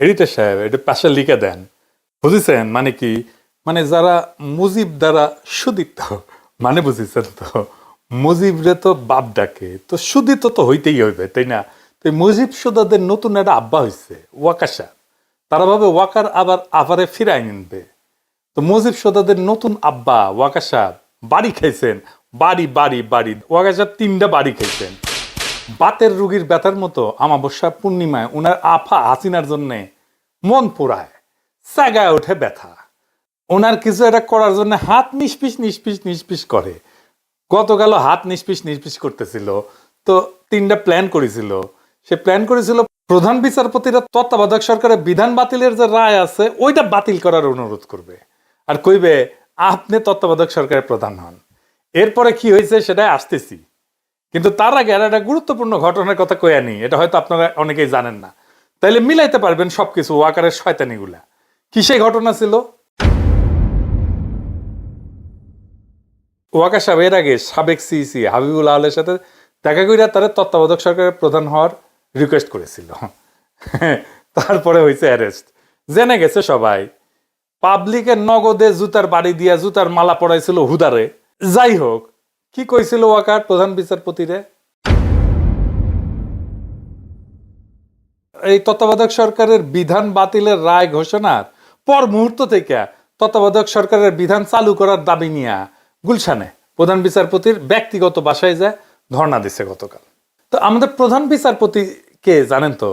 Editor সাহেব এটা পাশে লিখে দেন। বুঝেছেন? মানে কি? মানে যারা মুজিব দ্বারা সুদিত মানে বুঝেছেন তো? মুজিবরে তো বাপ ডাকে, তো সুদিত তো হইতেই হইবে, তাই না? তো মুজিব সুদাদের নতুন একটা আব্বা হয়েছে ওয়াকাশা। তারা ভাবে ওয়াকার আবার আবারে ফিরাই নিনবে। তো মুজিব সদাদের নতুন আব্বা ওয়াকা সাহেব বাড়ি খাইছেন, বাড়ি বাড়ি বাড়ি ওয়াকা সাহেব তিনটা বাড়ি খাইছেন। বাতের রুগীর ব্যথার মতো আমাবস্যা পূর্ণিমায় উনার আফা হাসিনার জন্যে মন পোড়ায় সাগায় ওঠে ব্যথা। ওনার কিছু একটা করার জন্য হাত নিষ্পিস নিষ্পিস নিষ্পিস করে। গতকাল হাত নিষ্পিস নিষ্পিস করতেছিল। তো তিনটা প্ল্যান করেছিল। সে প্ল্যান করেছিল প্রধান বিচারপতিরা তত্ত্বাবধায়ক সরকারের বিধান বাতিলের যে রায় আছে, ওইটা বাতিল করার অনুরোধ করবে। আর কইবে, আপনি তত্ত্বাবধায়ক সরকারের প্রধান হন। এরপরে কি হয়েছে সেটাই আসতেছি। কিন্তু তার আগে আর একটা গুরুত্বপূর্ণ ঘটনার কথা কয়ে নি এটা হয়তো আপনারা অনেকেই জানেন না। তাইলে মিলাইতে পারবেন সবকিছু, ওয়াকারের শয়তানিগুলা। কি সেই ঘটনা ছিল? ওয়াকা সাহেব এর আগে সাবেক সিইসি হাবিবুল আহলের সাথে দেখা করিয়া তারা তত্ত্বাবধায়ক সরকারের প্রধান হওয়ার রিকোয়েস্ট করেছিল। তারপরে হয়েছে অ্যারেস্ট জেনে গেছে সবাই পাবলিকের নগদে জুতার বাড়ি দিয়া জুতার মালা পড়াইছিল হুদারে। যাই হোক কি কইছিল ওয়াকার প্রধান বিচারপতিরে? এই তত্ত্বাবধায়ক সরকারের বিধান বাতিলের রায় ঘোষণার পর মুহূর্ত থেকে তত্ত্বাবধায়ক সরকারের বিধান চালু করার দাবি নিয়ে গুলশানে প্রধান বিচারপতির ব্যক্তিগত বাসায় যায় ধর্ণা দিছে গতকাল। তো আমাদের প্রধান বিচারপতি কে জানেন তো?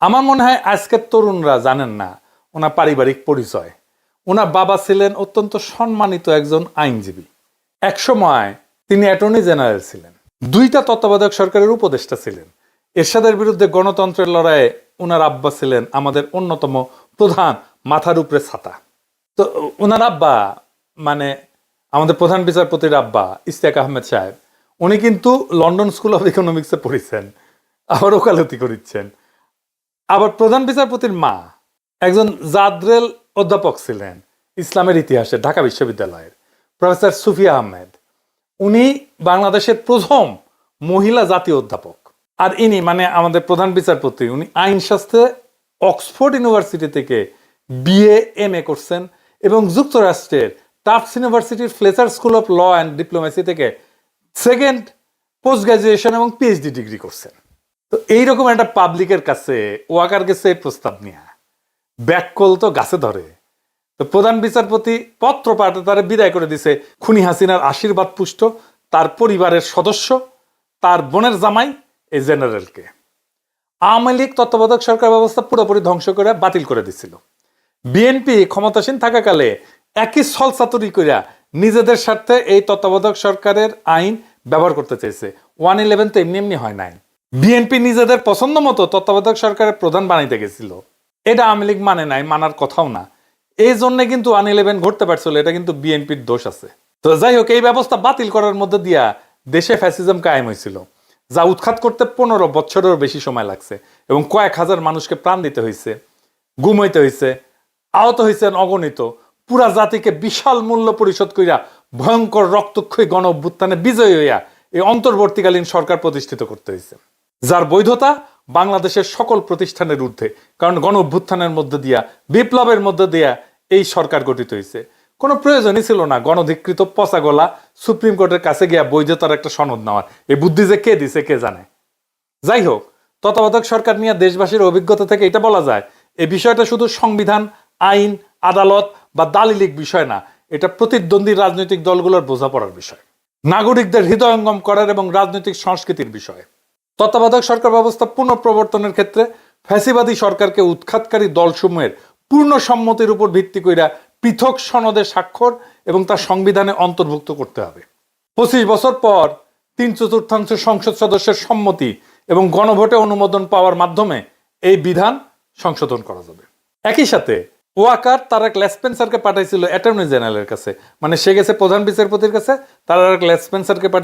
আমার মনে হয় আজকের তরুণরা জানেন না। ওনার পারিবারিক পরিচয়। ওনার বাবা ছিলেন অত্যন্ত সম্মানিত একজন আইনজীবী। একসময় তিনি অ্যাটর্নি জেনারেল ছিলেন। দুইটা তত্ত্বাবধায়ক সরকারের উপদেষ্টা ছিলেন। এরশাদের বিরুদ্ধে গণতন্ত্রের লড়াইয়ে ওনার আব্বা ছিলেন আমাদের অন্যতম প্রধান মাথার উপরে ছাতা। তো ওনার আব্বা মানে আমাদের প্রধান বিচারপতির আব্বা ইস্তিয়াক আহমেদ সাহেব, উনি কিন্তু লন্ডন স্কুল অফ ইকোনমিক্সে পড়েছেন, আবার ওকালতি করিচ্ছেন। আবার প্রধান বিচারপতির মা একজন জাদরেল অধ্যাপক ছিলেন, ইসলামের ইতিহাসে, ঢাকা বিশ্ববিদ্যালয়ের, প্রফেসর সুফিয়া আহমেদ। উনি বাংলাদেশের প্রথম মহিলা জাতীয় অধ্যাপক। আর ইনি মানে আমাদের প্রধান বিচারপতি, উনি আইনশাস্ত্রে অক্সফোর্ড ইউনিভার্সিটি থেকে বিএ এম এ করছেন এবং যুক্তরাষ্ট্রের টাফস ইউনিভার্সিটির Fletcher School of Law and Diplomacy থেকে সেকেন্ড পোস্ট গ্রাজুয়েশন এবং পিএইচডি ডিগ্রি করছেন। তো এইরকম একটা পাবলিকের কাছে ওয়াকার গেছে এই প্রস্তাব নিয়ে ব্যাককল তো গাছে ধরে। তো প্রধান বিচারপতি পত্র পাঠে তারা বিদায় করে দিছে। খুনি হাসিনার আশীর্বাদ পুষ্ট, তার পরিবারের সদস্য, তার বোনের জামাই, এই জেনারেলকে। আওয়ামী লীগ তত্ত্বাবধায়ক সরকার ব্যবস্থা পুরোপুরি ধ্বংস করে বাতিল করে দিছিল। বিএনপি ক্ষমতাসীন থাকাকালে একই ছলচাতুরি কইরা নিজেদের স্বার্থে এই তত্ত্বাবধায়ক সরকারের আইন ব্যবহার করতে চাইছে ওয়ান ইলেভেন তো এমনি এমনি হয় নাই। বিএনপি নিজেদের পছন্দ মতো তত্ত্বাবধায়ক সরকারের প্রধান বানাইতে গেছিল। এটা আওয়ামী লীগ মানে নাই, মানার কথাও না। এই জন্য কিন্তু ওয়ান ইলেভেন ঘটতে পারছিল, এটা কিন্তু বিএনপির দোষ আছে। তো যাই হোক, এই ব্যবস্থা বাতিল করার মধ্যে দিয়া দেশে ফ্যাসিজম কায়েম হয়েছিল, যা উৎখাত করতে পনেরো বছরেরও বেশি সময় লাগছে এবং কয়েক হাজার মানুষকে প্রাণ দিতে হয়েছে গুম হইতে হয়েছে, আহত হয়েছেন অগণিত, পুরা জাতিকে বিশাল মূল্য পরিশোধ করিয়া ভয়ঙ্কর রক্তক্ষয়ী গণ অভ্যুত্থানে বিজয়ী হইয়া এই অন্তর্বর্তীকালীন সরকার প্রতিষ্ঠিত করতে হয়েছে। যার বৈধতা বাংলাদেশের সকল প্রতিষ্ঠানের ঊর্ধ্বে, কারণ গণ অভ্যুত্থানের মধ্যে দিয়া, বিপ্লবের মধ্যে দিয়া এই সরকার গঠিত হয়েছে। কোনো প্রয়োজনই ছিল না। গণধিকৃত পচা গলা সুপ্রিম কোর্টের কাছে গিয়া বৈধতার একটা সনদ নেওয়ার। এই বুদ্ধি যে কে দিছে, কে জানে? যাই হোক, তত্ত্বাবধায়ক সরকার নিয়ে দেশবাসীর অভিজ্ঞতা থেকে এটা বলা যায় এই বিষয়টা শুধু সংবিধান, আইন, আদালত বা দালিলিক বিষয় না, এটা প্রতিদ্বন্দ্বী রাজনৈতিক দলগুলোর বোঝাপড়ার বিষয়। নাগরিকদের হৃদয়ঙ্গম করার এবং রাজনৈতিক সংস্কৃতির বিষয়। তত্ত্বাবধায়ক সরকার ব্যবস্থা পুনঃপ্রবর্তনের ক্ষেত্রে ফ্যাসিবাদী সরকারকে উৎখাতকারী দলসমূহের পূর্ণ সম্মতির উপর ভিত্তি কইরা পৃথক সনদে স্বাক্ষর এবং তা সংবিধানে অন্তর্ভুক্ত করতে হবে। পঁচিশ বছর পর তিন চতুর্থাংশ সংসদ সদস্যের সম্মতি এবং গণভোটে অনুমোদন পাওয়ার মাধ্যমে এই বিধান সংশোধন করা যাবে। একই সাথে ওয়াকার তারাক লেসপেন্সারকে পাঠাইছিল অ্যাটর্নি জেনারেলের কাছে। মানে সে গেছে প্রধান বিচারপতির কাছে তারাক লেসপেন্সারকে